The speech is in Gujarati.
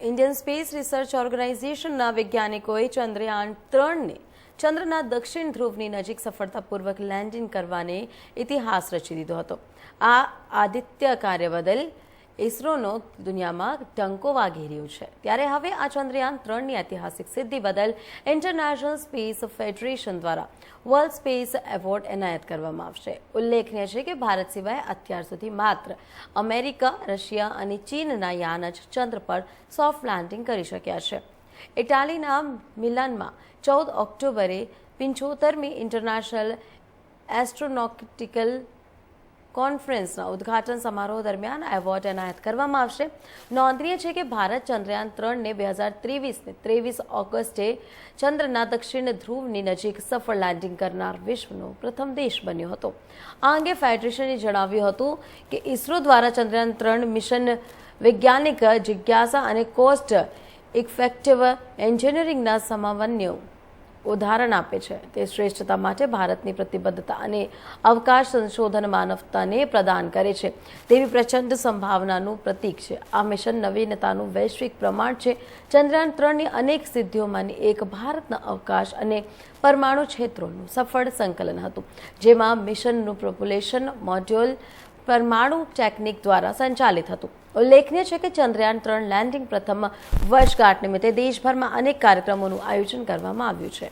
ઇન્ડિયન સ્પેસ રિસર્ચ ઓર્ગેનાઇઝેશનના વૈજ્ઞાનિકોએ ચંદ્રયાન ત્રણને ચંદ્રના દક્ષિણ ધ્રુવની નજીક સફળતાપૂર્વક લેન્ડિંગ કરવાને ઇતિહાસ રચી દીધો હતો. આ આદિત્ય કાર્ય બદલ ઇસરોનો દુનિયામાં ટંકો વાગી રહ્યું છે. ત્યારે હવે આ ચંદ્રયાન ત્રણની ઐતિહાસિક સિદ્ધિ બદલ ઇન્ટરનેશનલ સ્પેસ ફેડરેશન દ્વારા વર્લ્ડ સ્પેસ એવોર્ડ એનાયત કરવામાં આવશે. ઉલ્લેખનીય છે કે ભારત સિવાય અત્યાર સુધી માત્ર અમેરિકા, રશિયા અને ચીનના યાન જ ચંદ્ર પર સોફ્ટ લેન્ડિંગ કરી શક્યા છે. ઇટાલીના મિલાનમાં ચૌદ ઓક્ટોબરે પિંચોતરમી ઇન્ટરનેશનલ એસ્ટ્રોનોટિકલ કોન્ફરન્સના ઉદ્ઘાટન સમારોહ દરમિયાન એવોર્ડ એનાયત કરવામાં આવશે. નોંધનીય છે કે ભારત ચંદ્રયાન ત્રણને બે હજાર ત્રેવીસને ત્રેવીસ ઓગસ્ટે ચંદ્રના દક્ષિણ ધ્રુવની નજીક સફળ લેન્ડિંગ કરનાર વિશ્વનો પ્રથમ દેશ બન્યો હતો. આ અંગે ફેડરેશને જણાવ્યું હતું કે ઇસરો દ્વારા ચંદ્રયાન ત્રણ મિશન વૈજ્ઞાનિક જિજ્ઞાસા અને કોસ્ટ ઇફેક્ટિવ એન્જિનિયરિંગના સમન્વયનું ઉદાહરણ આપે છે. તે શ્રેષ્ઠતા માટે ભારતની પ્રતિબદ્ધતા અને અવકાશ સંશોધન માનવતાને પ્રદાન કરે છે. તેવી પ્રચંડ સંભાવનાનું પ્રતીક છે. આ મિશન નવીનતાનું વૈશ્વિક પ્રમાણ છે. ચંદ્રયાન ત્રણની અનેક સિદ્ધિઓમાંની એક ભારતના અવકાશ અને પરમાણુ ક્ષેત્રોનું સફળ સંકલન હતું. જેમાં મિશનનું પ્રોપ્યુલેશન મોડ્યુલ પરમાણુ ટેકનિક દ્વારા સંચાલિત હતું. ઉલ્લેખનીય છે કે ચંદ્રયાન ત્રણ લેન્ડિંગ પ્રથમ વર્ષગાંઠ નિમિત્તે દેશભરમાં અનેક કાર્યક્રમોનું આયોજન કરવામાં આવ્યું છે.